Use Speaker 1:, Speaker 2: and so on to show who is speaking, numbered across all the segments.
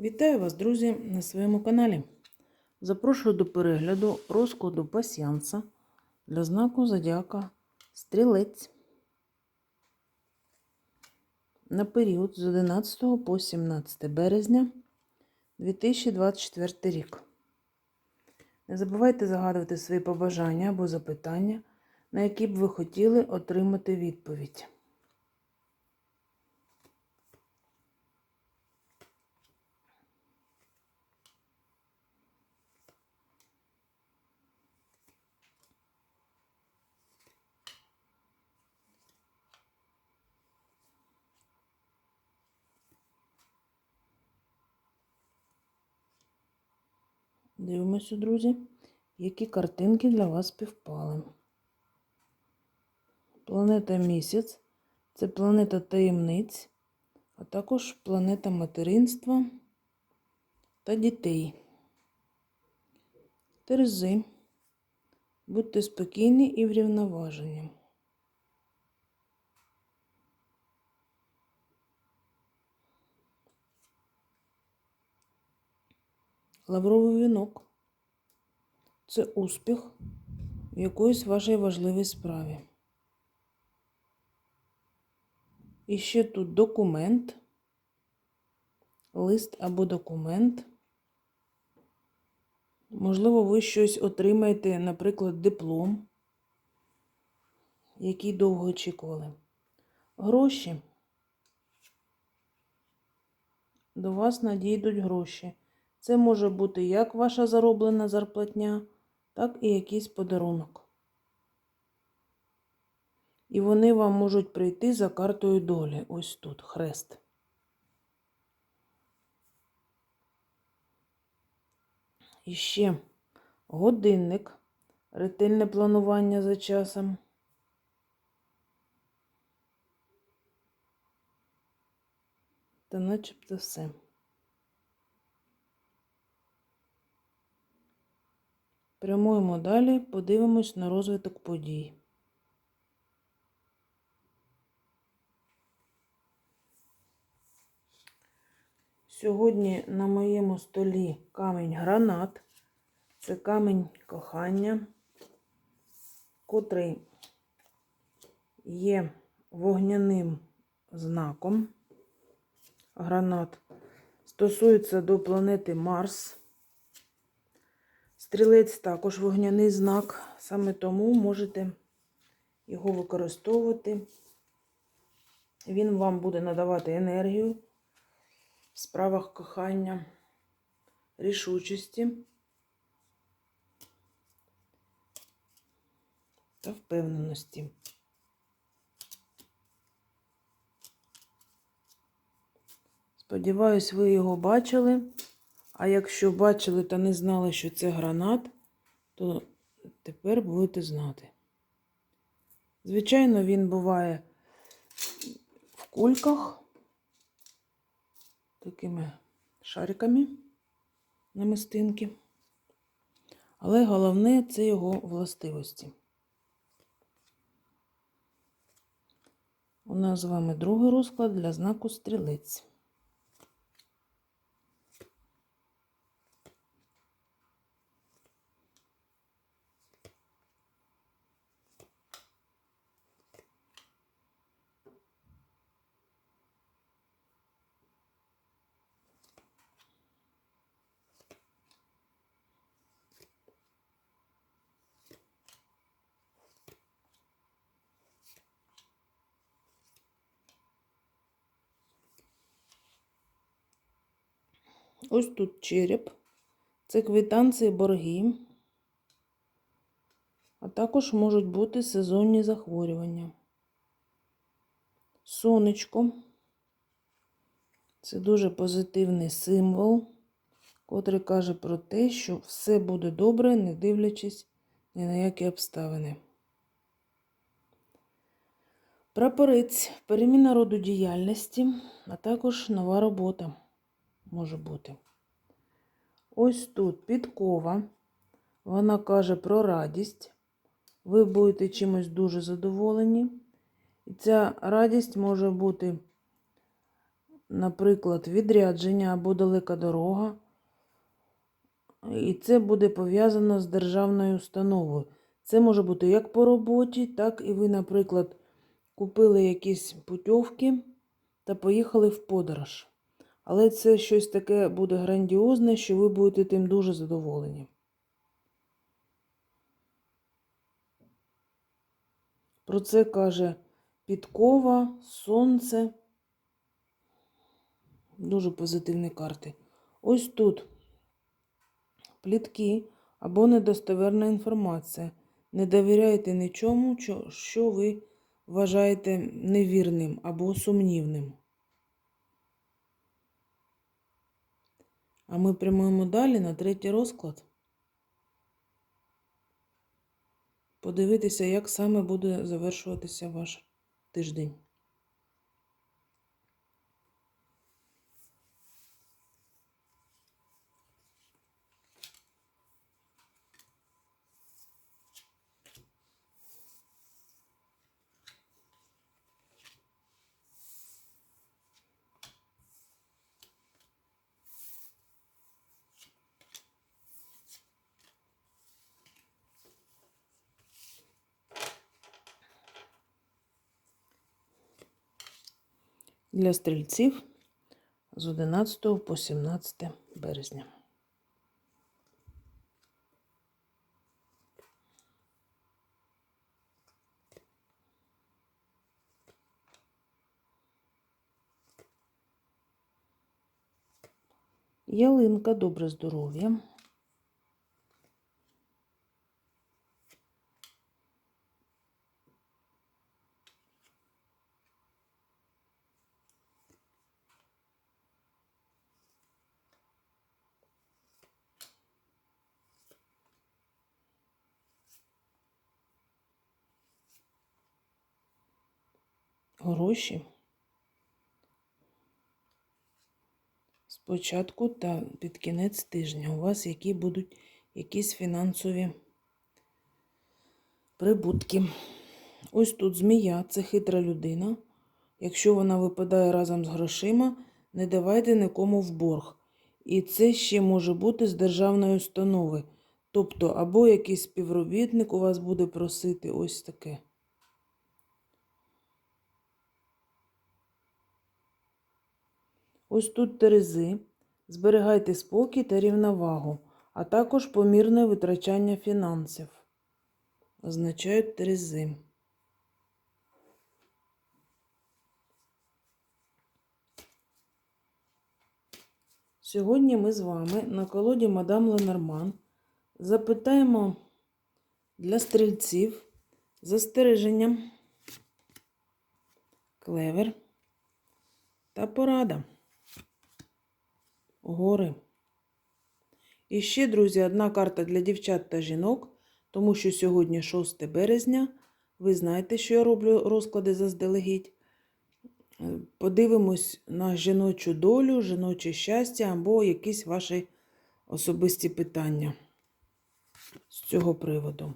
Speaker 1: Вітаю вас, друзі, на своєму каналі. Запрошую до перегляду розкладу пасіанса для знаку Зодіака Стрілець на період з 11 по 17 березня 2024 рік. Не забувайте загадувати свої побажання або запитання, на які б ви хотіли отримати відповідь. Дивимося, друзі, які картинки для вас співпали. Планета місяць це планета таємниць, а також планета материнства та дітей. Терези. Будьте спокійні і врівноважені. Лавровий вінок це успіх в якоїсь вашій важливій справі. І ще тут документ, лист або документ. Можливо, ви щось отримаєте, наприклад, диплом, який довго очікували. Гроші. До вас надійдуть гроші. Це може бути як ваша зароблена зарплатня, так і якийсь подарунок. І вони вам можуть прийти за картою долі. Ось тут хрест. І ще годинник, ретельне планування за часом. Та начебто все. Прямуємо далі, подивимось на розвиток подій. Сьогодні на моєму столі камінь гранат. Це камінь кохання, котрий є вогняним знаком. Гранат стосується до планети Марс. Стрілець також вогняний знак, саме тому можете його використовувати. Він вам буде надавати енергію в справах кохання, рішучості та впевненості. Сподіваюсь, ви його бачили. А якщо бачили та не знали, що це гранат, то тепер будете знати. Звичайно, він буває в кульках, такими шариками намистинки. Але головне це його властивості. У нас з вами другий розклад для знаку стрілець. Ось тут череп, це квитанції борги, а також можуть бути сезонні захворювання. Сонечко це дуже позитивний символ, котрий каже про те, що все буде добре, не дивлячись ні на які обставини. Прапорець, переміна роду діяльності, а також нова робота може бути. Ось тут підкова. Вона каже про радість. Ви будете чимось дуже задоволені. І ця радість може бути наприклад, відрядження або далека дорога. І це буде пов'язано з державною установою. Це може бути як по роботі, так і ви, наприклад, купили якісь путівки та поїхали в подорож. Але це щось таке буде грандіозне, що ви будете тим дуже задоволені. Про це каже підкова, сонце. Дуже позитивні карти. Ось тут плітки або недостовірна інформація. Не довіряйте нічому, що ви вважаєте невірним або сумнівним. А ми прямуємо далі на третій розклад. Подивитися, як саме буде завершуватися ваш тиждень. Для стрільців з 11 по 17 березня. Ялинка, добре здоров'я. Гроші. Спочатку та під кінець тижня у вас які будуть якісь фінансові прибутки. Ось тут змія це хитра людина. Якщо вона випадає разом з грошима, не давайте нікому в борг. І це ще може бути з державної установи. Тобто, або якийсь співробітник у вас буде просити ось таке. Ось тут терези. Зберігайте спокій та рівновагу, а також помірне витрачання фінансів. Означають терези. Сьогодні ми з вами на колоді Мадам Ленорман запитаємо для стрільців застереження, клевер та порада. Гори. І ще, друзі, одна карта для дівчат та жінок, тому що сьогодні 6 березня. Ви знаєте, що я роблю розклади заздалегідь. Е, Подивимось на жіночу долю, жіноче щастя або якісь ваші особисті питання з цього приводу.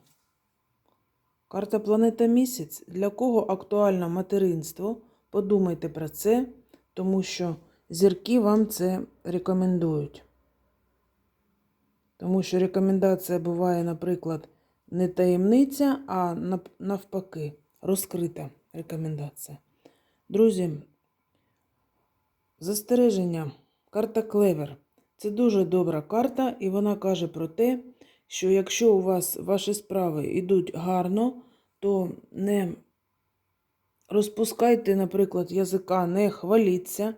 Speaker 1: Карта Планета Місяць. Для кого актуально материнство? Подумайте про це, тому що зірки вам це рекомендують. Тому що рекомендація буває, наприклад, не таємниця, а навпаки, розкрита рекомендація. Друзі, застереження. Карта Клевер. Це дуже добра карта, і вона каже про те, що якщо у вас ваші справи йдуть гарно, то не розпускайте, наприклад, язика, не хваліться.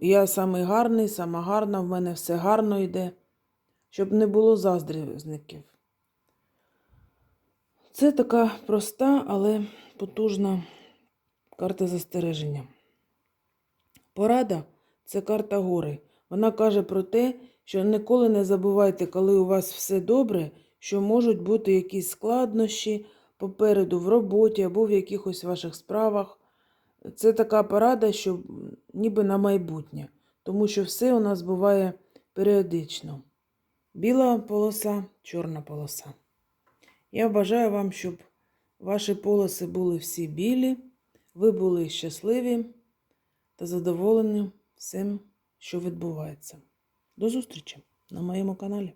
Speaker 1: Я самий гарний, сама гарна, в мене все гарно йде, щоб не було заздрівників. Це така проста, але потужна карта застереження. Порада це карта гори. Вона каже про те, що ніколи не забувайте, коли у вас все добре, що можуть бути якісь складнощі попереду в роботі або в якихось ваших справах. Це така порада, що ніби на майбутнє, тому що все у нас буває періодично. Біла полоса, чорна полоса. Я бажаю вам, щоб ваші полоси були всі білі, ви були щасливі та задоволені всім, що відбувається. До зустрічі на моєму каналі.